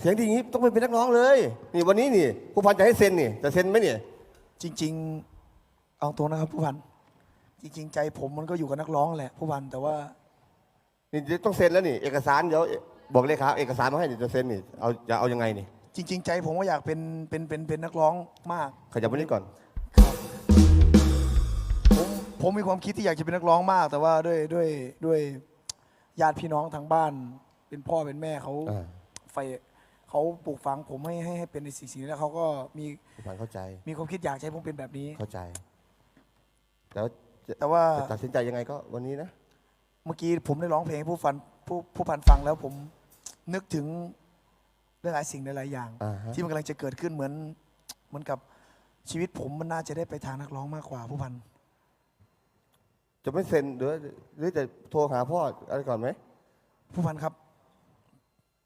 เสียงดีอย่างนี้ต้องไปเป็นนักร้องเลย นี่วันนี้นี่ผู้พันจะให้เซ็นนี่จะเซ็นไหมเนี่ยจริง ๆ เอาตรงนะครับผู้พัน จริง ๆ ใจผมมันก็อยู่กับนักร้องแหละผู้พันแต่ว่านี่เดี๋ยวต้องเซ็นแล้วนี่ เอกสารเดี๋ยวบอกเลยครับเอกสารมาให้เดี๋ยวจะเซ็นนี่เอาจะเอายังไงนี่จริง ๆ ใจผมก็อยากเป็นเป็นเป็นเป็นนักร้องมาก ขยับมานี่ก่อนผมผมมีความคิดที่อยากจะเป็นนักร้องมาก แต่ว่าด้วยด้วยด้วยญาติพี่น้องทางบ้าน เป็นพ่อเป็นแม่เขาอ่า ไฟ เขาปลูกฝังผมให้ให้ให้เป็นในสิ่งสิ่งนี้แล้วเขาก็มีผู้พันเข้าใจมีความคิดอยากจะให้ผมเป็นแบบนี้ เข้าใจ แล้วจะแต่ว่าจะตัดสินใจยังไงก็วันนี้นะ เมื่อกี้ผมได้ร้องเพลงให้ผู้ฟันผู้ผู้พันฟังแล้วผมนึกถึงหลายๆสิ่งหลายๆอย่าง อ่าฮะ ที่มันกำลังจะเกิดขึ้นเหมือนเหมือนกับชีวิตผมมันน่าจะได้ไปทางนักร้องมากกว่าผู้พัน จะไม่เซ็นหรือหรือจะโทรหาพ่ออะไรก่อนไหมผู้พันครับ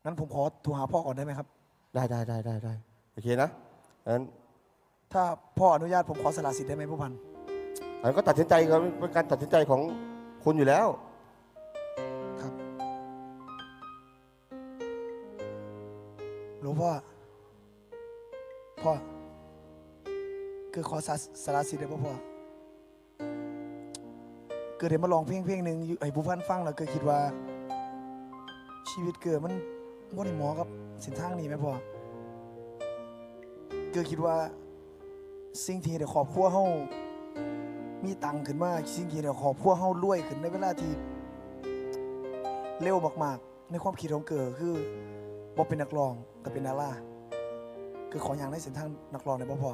งั้นผมขอโทรหาพ่อก่อนได้ไหมครับ ได้ได้ได้ได้ได้โอเคนะงั้นถ้าพ่ออนุญาตผมขอสละสิทธิ์ได้ไหมผู้พัน อันก็ตัดสินใจครับเป็นการตัดสินใจของคุณอยู่แล้วครับ หลวงพ่อ พ่อ คือขอสาสละสิทธิ์ได้ป่ะพ่อเกิดเห็นมาลองเพลงเพลงหนึ่งอยู่ไอ้ผู้พันฟังแล้วเกิดคิดว่า ชีวิตเกิดมัน ว่าได้หมอกับเส้นทางนี้ไหมพ่อเกิดคิดว่าสิ่งที่เดี๋ยวขอบครัวเฮามีตังค์ขึ้นมาสิ่งที่เดี๋ยวขอบครัวเฮารวยขึ้นในเวลาที่เร็วมากๆ ในความคิดของเกิดคือบ่เป็นนักร้องแต่เป็นดาราคือขออย่างในเส้นทางนักร้องได้บ่พ่อ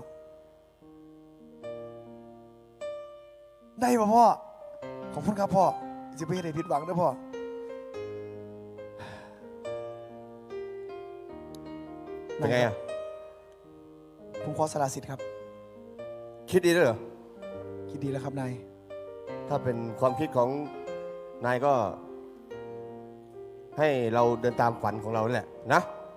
ได้บ่พ่อขอบคุณครับพ่อจะไม่ได้ผิดหวังนะพ่อ เป็นไงอะผมขอสละสิทธิ์ครับ คิดดีด้วยเหรอ คิดดีแล้วครับนาย ถ้าเป็นความคิดของนายก็ ให้เราเดินตามฝันของเราแหละนะ